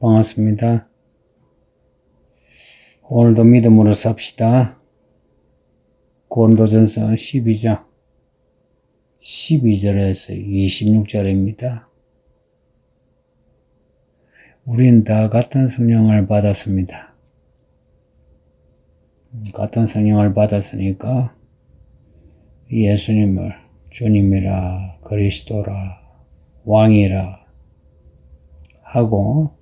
반갑습니다. 오늘도 믿음으로 삽시다. 고린도전서 12장 12절에서 26절입니다. 우린 다 같은 성령을 받았습니다. 같은 성령을 받았으니까 예수님을 주님이라 그리스도라 왕이라 하고 어,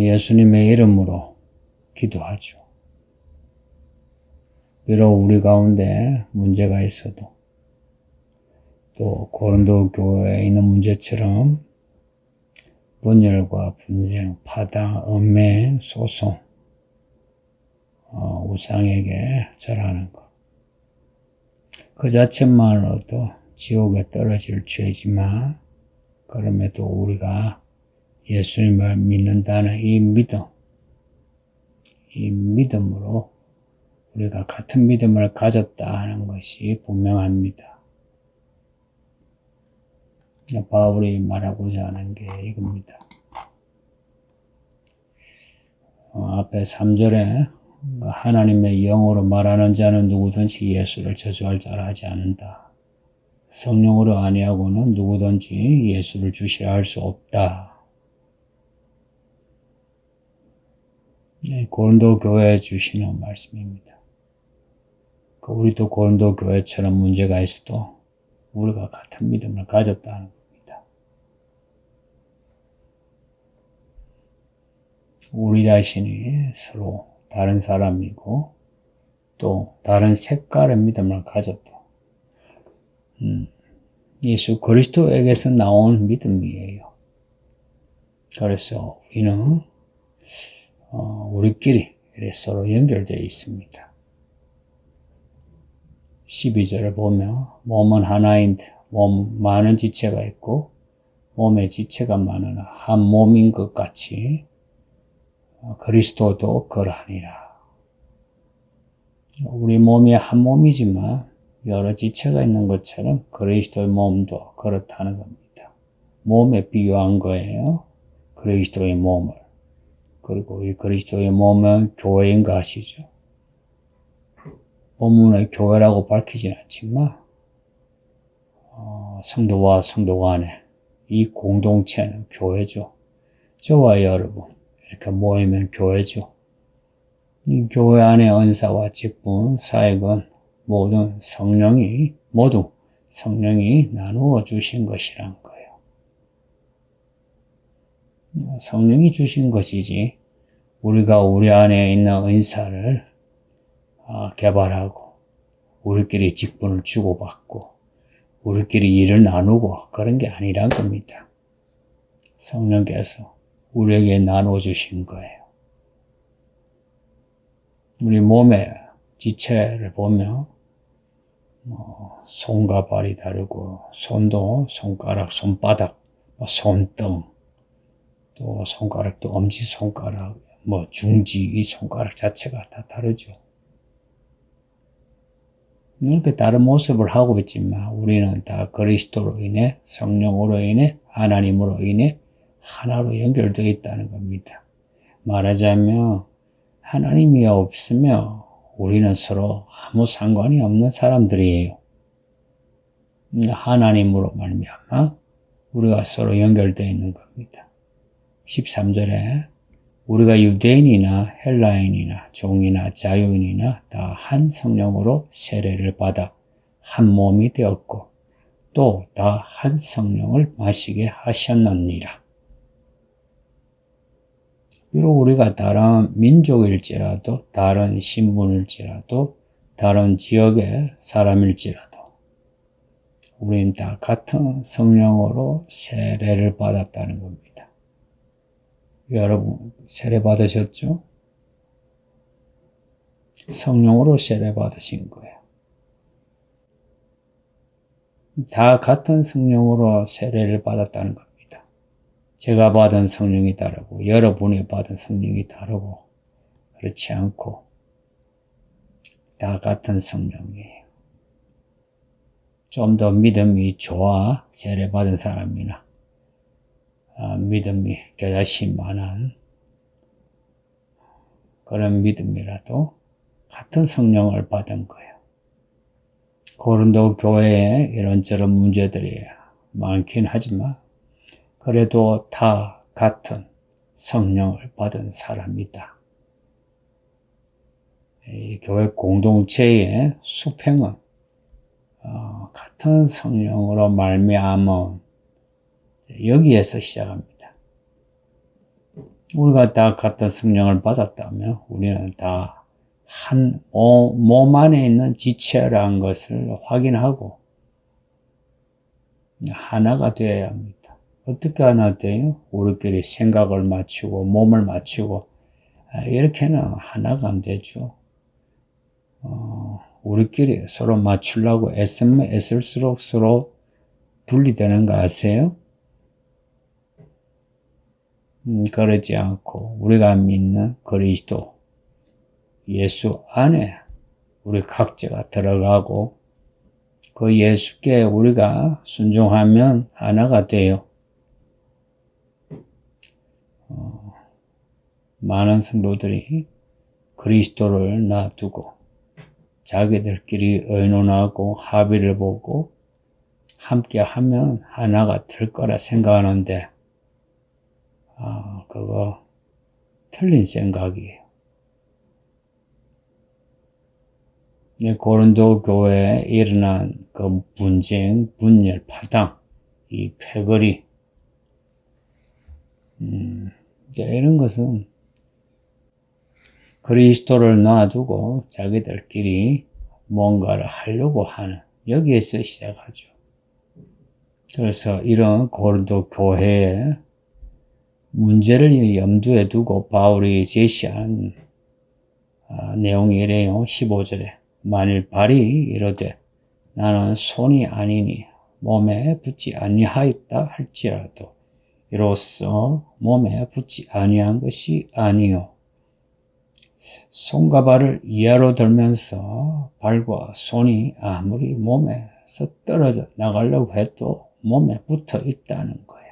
예수님의 이름으로 기도하죠. 비록 우리 가운데 문제가 있어도 또 고린도 교회에 있는 문제처럼 분열과 분쟁, 파당, 음매, 소송, 어, 우상에게 절하는 것. 그 자체만으로도 지옥에 떨어질 죄지만 그럼에도 우리가 예수님을 믿는다는 이 믿음, 이 믿음으로 우리가 같은 믿음을 가졌다 하는 것이 분명합니다. 바울이 말하고자 하는 게 이겁니다. 어, 앞에 3절에 하나님의 영으로 말하는 자는 누구든지 예수를 저주할 자라 하지 않는다. 성령으로 아니하고는 누구든지 예수를 주시라 할 수 없다. 네, 고린도 교회에 주시는 말씀입니다. 그 우리도 고린도 교회처럼 문제가 있어도 우리가 같은 믿음을 가졌다는 겁니다. 우리 자신이 서로 다른 사람이고 또 다른 색깔의 믿음을 가졌다. 음, 예수 그리스도에게서 나온 믿음이에요. 그래서 우리는 어, 우리끼리 서로 연결되어 있습니다. 12절을 보면 몸은 하나인데 몸 많은 지체가 있고 몸의 지체가 많으나 한 몸인 것 같이 어, 그리스도도 그러하니라. 우리 몸이 한 몸이지만 여러 지체가 있는 것처럼 그리스도의 몸도 그렇다는 겁니다. 몸에 비유한 거예요. 그리스도의 몸을. 그리고 이 그리스도의 몸은 교회인 거 아시죠? 본문의 교회라고 밝히진 않지만 어, 성도와 성도 간의 이 공동체는 교회죠. 저와 여러분 이렇게 모이면 교회죠. 이 교회 안의 은사와 직분, 사역은 모든 성령이 모두 성령이 나누어 주신 것이란 거예요. 성령이 주신 것이지 우리가 우리 안에 있는 은사를 아, 개발하고 우리끼리 직분을 주고받고 우리끼리 일을 나누고 그런 게 아니란 겁니다. 성령께서 우리에게 나눠 주신 거예요. 우리 몸의 지체를 보면 뭐 손과 발이 다르고 손도 손가락, 손바닥, 뭐 손등 또 손가락도 엄지 손가락, 뭐 중지 이 손가락 자체가 다 다르죠. 이렇게 다른 모습을 하고 있지만 우리는 다 그리스도로 인해 성령으로 인해 하나님으로 인해 하나로 연결되어 있다는 겁니다. 말하자면 하나님이 없으면 우리는 서로 아무 상관이 없는 사람들이에요. 하나님으로 말미암아 우리가 서로 연결되어 있는 겁니다. 13절에 우리가 유대인이나 헬라인이나 종이나 자유인이나 다 한 성령으로 세례를 받아 한 몸이 되었고 또 다 한 성령을 마시게 하셨느니라. 비록 우리가 다른 민족일지라도 다른 신분일지라도 다른 지역의 사람일지라도 우리는 다 같은 성령으로 세례를 받았다는 겁니다. 여러분 세례 받으셨죠? 성령으로 세례 받으신 거예요. 다 같은 성령으로 세례를 받았다는 겁니다. 제가 받은 성령이 다르고 여러분이 받은 성령이 다르고 그렇지 않고 다 같은 성령이에요. 좀 더 믿음이 좋아 세례 받은 사람이나 아, 믿음이 겨자씨 만한 그런 믿음이라도 같은 성령을 받은 거예요. 고린도 교회에 이런저런 문제들이 많긴 하지만 그래도 다 같은 성령을 받은 사람이다. 이 교회 공동체의 수평은 어, 같은 성령으로 말미암은 여기에서 시작합니다. 우리가 다 같은 성령을 받았다면 우리는 다 한 몸 안에 있는 지체라는 것을 확인하고 하나가 되어야 합니다. 어떻게 하나 돼요? 우리끼리 생각을 맞추고 몸을 맞추고 아, 이렇게는 하나가 안 되죠. 어, 우리끼리 서로 맞추려고 애쓰면 애쓸수록 서로 분리되는 거 아세요? 음, 그러지 않고 우리가 믿는 그리스도 예수 안에 우리 각자가 들어가고 그 예수께 우리가 순종하면 하나가 돼요. 어, 많은 성도들이 그리스도를 놔두고 자기들끼리 의논하고 합의를 보고 함께 하면 하나가 될 거라 생각하는데 아, 그거 틀린 생각이에요. 고른도 교회에 일어난 그 분쟁, 분열, 파당, 이 패거리, 음, 이런 것은 그리스도를 놔두고 자기들끼리 뭔가를 하려고 하는 여기에서 시작하죠. 그래서 이런 고린도 교회에 문제를 염두에 두고 바울이 제시한 아, 내용이 이래요. 15절에. 만일 발이 이르되 나는 손이 아니니 몸에 붙지 아니하였다 할지라도 이로써 몸에 붙지 아니한 것이 아니요. 손과 발을 이하로 들면서 발과 손이 아무리 몸에서 떨어져 나가려고 해도 몸에 붙어 있다는 거예요.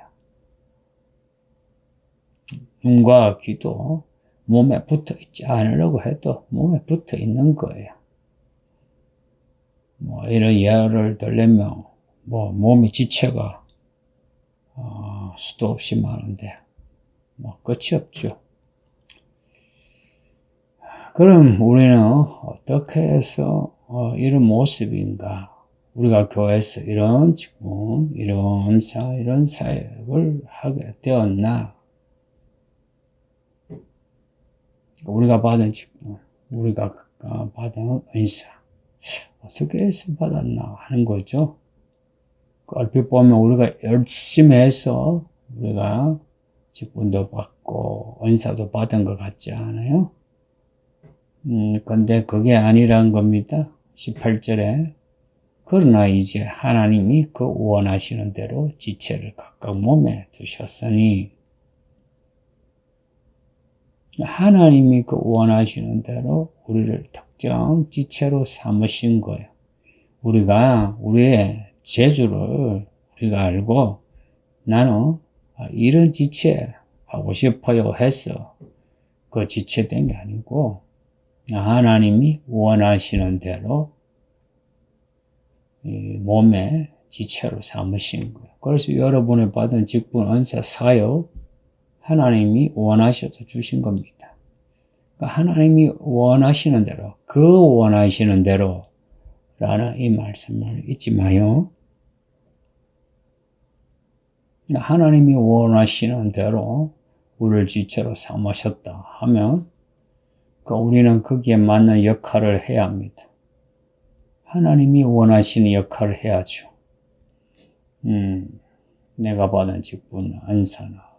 눈과 귀도 몸에 붙어 있지 않으려고 해도 몸에 붙어 있는 거예요. 뭐 이런 예를 들려면 뭐 몸의 지체가 어, 수도 없이 많은데 뭐 끝이 없죠. 그럼 우리는 어떻게 해서 어, 이런 모습인가? 우리가 교회에서 이런 직분, 이런 사, 이런 사역을 하게 되었나? 우리가 받은 직분, 우리가 받은 은사, 어떻게 해서 받았나 하는 거죠. 얼핏 보면 우리가 열심히 해서 우리가 직분도 받고 은사도 받은 것 같지 않아요? 음, 근데 그게 아니란 겁니다. 18절에 그러나 이제 하나님이 그 원하시는 대로 지체를 각각 몸에 두셨으니 하나님이 그 원하시는 대로 우리를 특정 지체로 삼으신 거예요. 우리가 우리의 재주를 우리가 알고 나는 이런 지체 하고 싶어요 해서 그 지체된 게 아니고 하나님이 원하시는 대로 몸에 지체로 삼으신 거예요. 그래서 여러분이 받은 직분, 은사, 사역 하나님이 원하셔서 주신 겁니다. 그러니까 하나님이 원하시는 대로, 그 원하시는 대로 라는 이 말씀을 잊지 마요. 하나님이 원하시는 대로 우리를 지체로 삼으셨다 하면 그 우리는 거기에 맞는 역할을 해야 합니다. 하나님이 원하시는 역할을 해야죠. 음, 내가 받은 직분, 안사나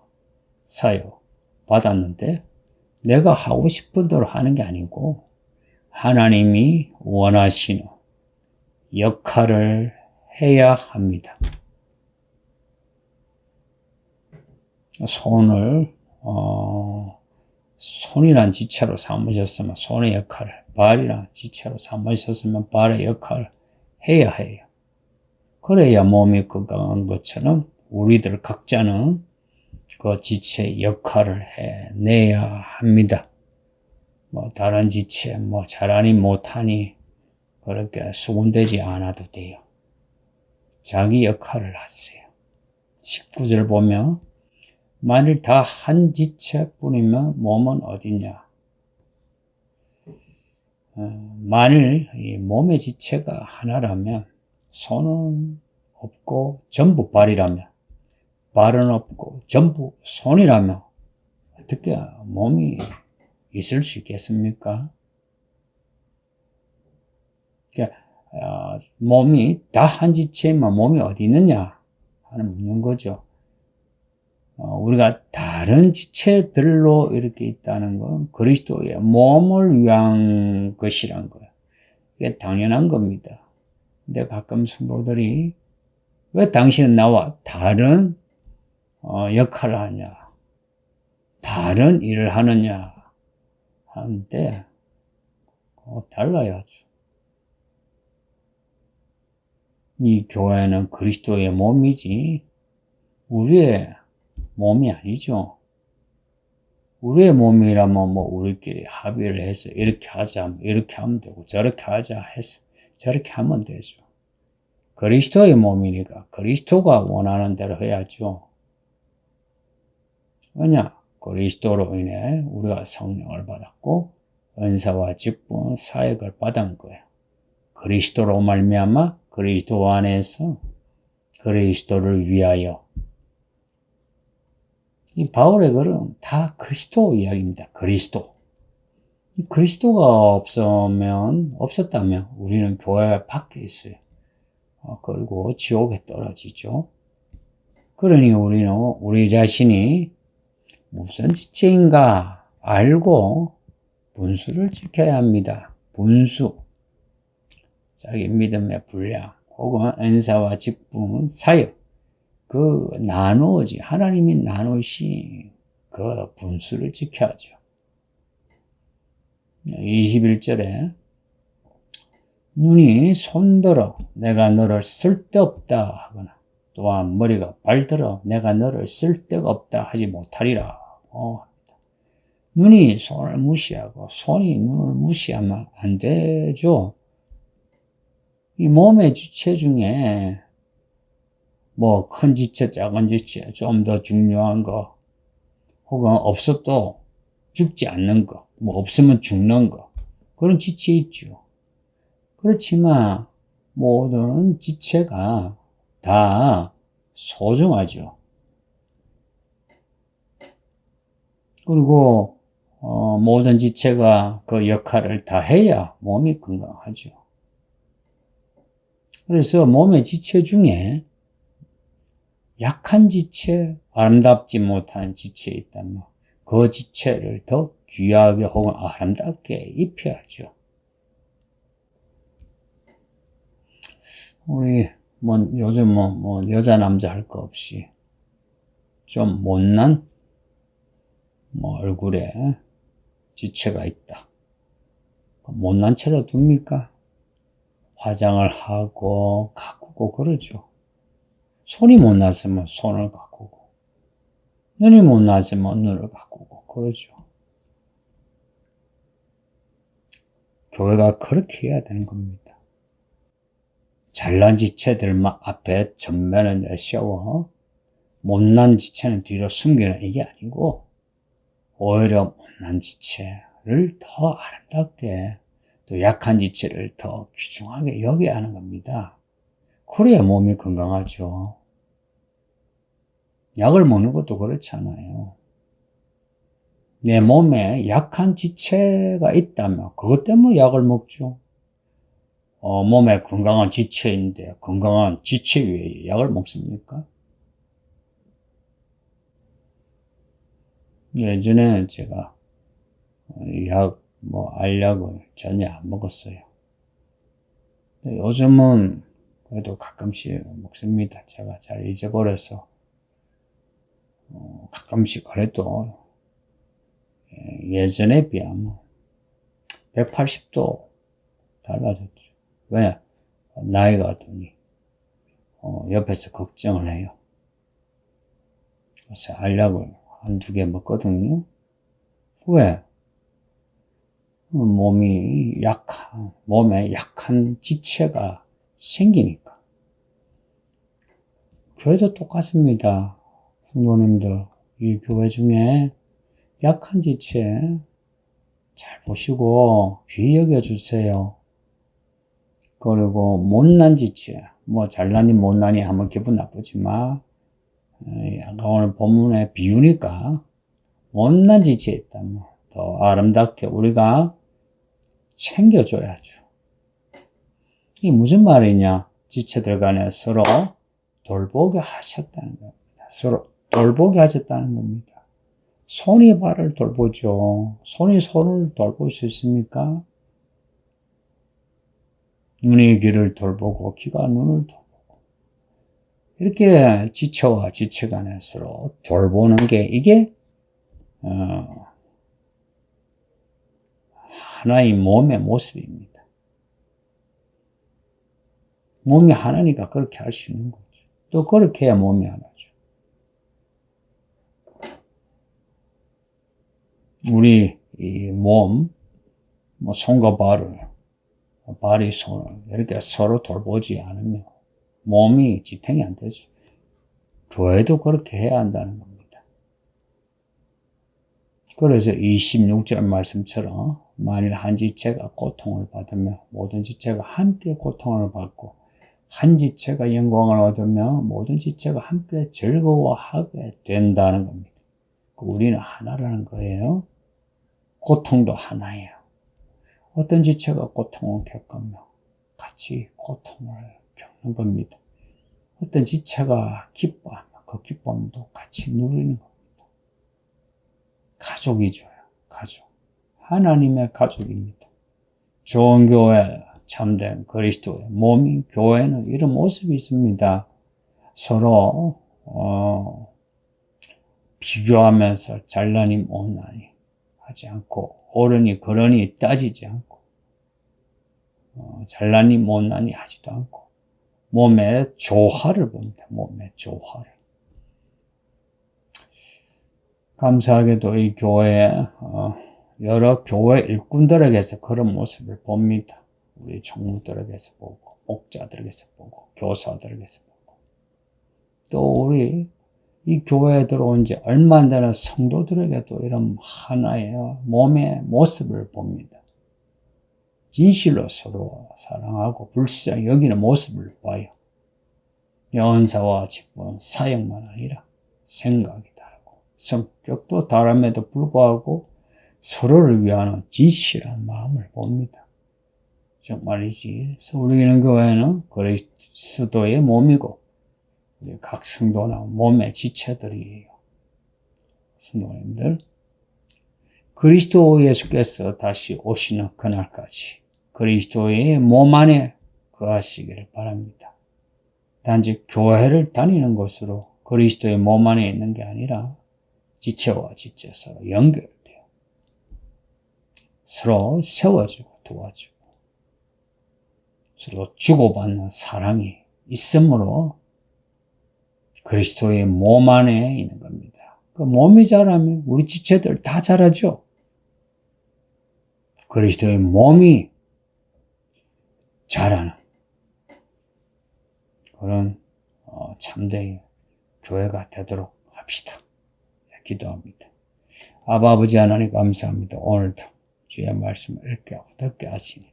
사요 받았는데 내가 하고 싶은 대로 하는 게 아니고 하나님이 원하시는 역할을 해야 합니다. 손을 어, 손이란 지체로 삼으셨으면 손의 역할을 발이란 지체로 삼으셨으면 발의 역할을 해야 해요. 그래야 몸이 건강한 것처럼 우리들 각자는 그 지체의 역할을 해내야 합니다. 뭐 다른 지체 뭐 잘하니 못하니 그렇게 수군되지 않아도 돼요. 자기 역할을 하세요. 19절 보면 만일 다 한 지체뿐이면 몸은 어디냐? 어, 만일 이 몸의 지체가 하나라면 손은 없고 전부 발이라면 발은 없고 전부 손이라면 어떻게 몸이 있을 수 있겠습니까? 그러니까 어, 몸이 다 한 지체면 몸이 어디 있느냐 하는 묻는 거죠. 어, 우리가 다른 지체들로 이렇게 있다는 건 그리스도의 몸을 위한 것이란 거예요. 이게 당연한 겁니다. 근데 가끔 성도들이 왜 당신은 나와 다른 어, 역할을 하냐, 다른 일을 하느냐 하는데 어, 달라야죠. 이 교회는 그리스도의 몸이지 우리의 몸이 아니죠. 우리의 몸이라면 뭐 우리끼리 합의를 해서 이렇게 하자, 이렇게 하면 되고 저렇게 하자 해서 저렇게 하면 되죠. 그리스도의 몸이니까 그리스도가 원하는 대로 해야죠. 왜냐? 그리스도로 인해 우리가 성령을 받았고 은사와 직분, 사역을 받은 거예요. 그리스도로 말미암아 그리스도 안에서 그리스도를 위하여 이 바울의 글은 다 그리스도 이야기입니다. 그리스도. 그리스도가 없으면, 없었다면 우리는 교회 밖에 있어요. 어, 그리고 지옥에 떨어지죠. 그러니 우리는 우리 자신이 무슨 지체인가 알고 분수를 지켜야 합니다. 분수. 자기 믿음의 분량, 혹은 은사와 직분, 사역. 그 나누어지 하나님이 나누신 그 분수를 지켜야죠. 21절에 눈이 손들어 내가 너를 쓸데없다 하거나 또한 머리가 발들어 내가 너를 쓸데없다 하지 못하리라. 어, 눈이 손을 무시하고 손이 눈을 무시하면 안 되죠. 이 몸의 주체 중에 뭐 큰 지체, 작은 지체, 좀 더 중요한 거, 혹은 없어도 죽지 않는 거, 뭐 없으면 죽는 거, 그런 지체 있죠. 그렇지만 모든 지체가 다 소중하죠. 그리고 어, 모든 지체가 그 역할을 다 해야 몸이 건강하죠. 그래서 몸의 지체 중에 약한 지체, 아름답지 못한 지체 있다면 그 지체를 더 귀하게 혹은 아름답게 입혀야죠. 우리 뭐 요즘 뭐, 뭐 여자 남자 할 거 없이 좀 못난 뭐 얼굴에 지체가 있다. 못난 채로 둡니까? 화장을 하고 가꾸고 그러죠. 손이 못 났으면 손을 가꾸고, 눈이 못 났으면 눈을 가꾸고, 그러죠. 교회가 그렇게 해야 되는 겁니다. 잘난 지체들만 앞에 전면을 내세워, 못난 지체는 뒤로 숨기는 이게 아니고, 오히려 못난 지체를 더 아름답게, 또 약한 지체를 더 귀중하게 여겨야 하는 겁니다. 그래야 몸이 건강하죠. 약을 먹는 것도 그렇잖아요. 내 몸에 약한 지체가 있다면 그것 때문에 약을 먹죠. 어, 몸에 건강한 지체인데 건강한 지체 위에 약을 먹습니까? 예전에 제가 약, 뭐, 알약을 전혀 안 먹었어요. 요즘은 그래도 가끔씩 먹습니다. 제가 잘 잊어버려서 어, 가끔씩 그래도 예, 예전에 비하면 180도 달라졌죠. 왜? 나이가 드니 어, 옆에서 걱정을 해요. 요새 알약을 한두 개 먹거든요. 왜? 어, 몸이 약한, 몸에 약한 지체가 생기니까. 교회도 똑같습니다. 성도님들, 이 교회 중에 약한 지체 잘 보시고 귀히 여겨주세요. 그리고 못난 지체, 뭐 잘나니 못나니 하면 기분 나쁘지만 아까 오늘 본문에 비유니까 못난 지체 있다면 더 아름답게 우리가 챙겨줘야죠. 이게 무슨 말이냐? 지체들 간에 서로 돌보게 하셨다는 겁니다. 서로 돌보게 하셨다는 겁니다. 손이 발을 돌보죠. 손이 손을 돌볼 수 있습니까? 눈이 귀를 돌보고 귀가 눈을 돌보고 이렇게 지체와 지체 간에 서로 돌보는 게 이게 어, 하나의 몸의 모습입니다. 몸이 하나니까 그렇게 할 수 있는 거죠. 또 그렇게 해야 몸이 하나죠. 우리 이 몸, 뭐 손과 발을, 발이 손을 이렇게 서로 돌보지 않으면 몸이 지탱이 안 되죠. 교회도 그렇게 해야 한다는 겁니다. 그래서 26절 말씀처럼 만일 한 지체가 고통을 받으면 모든 지체가 함께 고통을 받고 한 지체가 영광을 얻으면 모든 지체가 함께 즐거워하게 된다는 겁니다. 우리는 하나라는 거예요. 고통도 하나예요. 어떤 지체가 고통을 겪으며 같이 고통을 겪는 겁니다. 어떤 지체가 기뻐하며 그 기쁨도 같이 누리는 겁니다. 가족이죠. 가족. 하나님의 가족입니다. 좋은 교회, 참된 그리스도의 몸인 교회는 이런 모습이 있습니다. 서로 어, 비교하면서 잘나니 못나니 하지 않고 옳으니 그러니 따지지 않고 어, 잘나니 못나니 하지도 않고 몸의 조화를 봅니다. 몸의 조화를. 감사하게도 이 교회 어, 여러 교회 일꾼들에게서 그런 모습을 봅니다. 우리 총무들에게서 보고 목자들에게서 보고 교사들에게서 보고 또 우리 이 교회에 들어온 지 얼마 안 되는 성도들에게도 이런 하나의 몸의 모습을 봅니다. 진실로 서로 사랑하고 불쌍히 여기는 모습을 봐요. 연사와 직분, 사역만 아니라 생각이 다르고 성격도 다름에도 불구하고 서로를 위하는 진실한 마음을 봅니다. 정말이지. 서울기는 교회는 그리스도의 몸이고 각 성도나 몸의 지체들이에요. 성도님들. 그리스도 예수께서 다시 오시는 그날까지 그리스도의 몸 안에 거하시기를 바랍니다. 단지 교회를 다니는 것으로 그리스도의 몸 안에 있는 게 아니라 지체와 지체 서로 연결돼요. 서로 세워주고 도와주고 서로 주고받는 사랑이 있으므로 그리스도의 몸 안에 있는 겁니다. 그 몸이 자라면 우리 지체들 다 자라죠. 그리스도의 몸이 자라는 그런 어, 참된 교회가 되도록 합시다. 기도합니다. 아바 아버지 하나님 감사합니다. 오늘도 주의 말씀을 이렇게 어떻게 하시니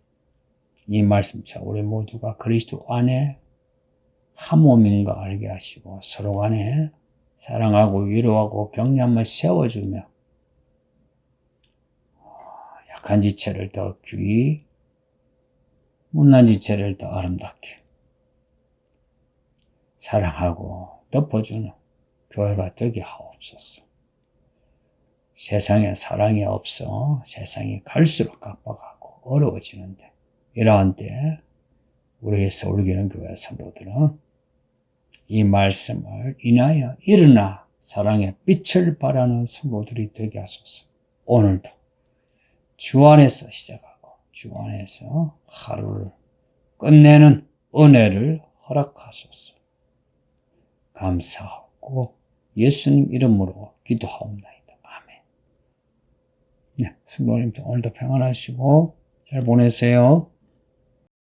이 말씀차 우리 모두가 그리스도 안에 한 몸인 가 알게 하시고 서로 간에 사랑하고 위로하고 격려함을 세워주며 약한 지체를 더 귀히 못난 지체를 더 아름답게 사랑하고 덮어주는 교회가 되게 하옵소서. 세상에 사랑이 없어 세상이 갈수록 깜빡하고 어려워지는데 이러한 때 우리 서울기는 교회 성도들은 이 말씀을 인하여 일어나 사랑의 빛을 발하는 성도들이 되게 하소서. 오늘도 주 안에서 시작하고 주 안에서 하루를 끝내는 은혜를 허락하소서. 감사하고 예수님 이름으로 기도하옵나이다. 아멘. 네, 성도님 오늘도 평안하시고 잘 보내세요.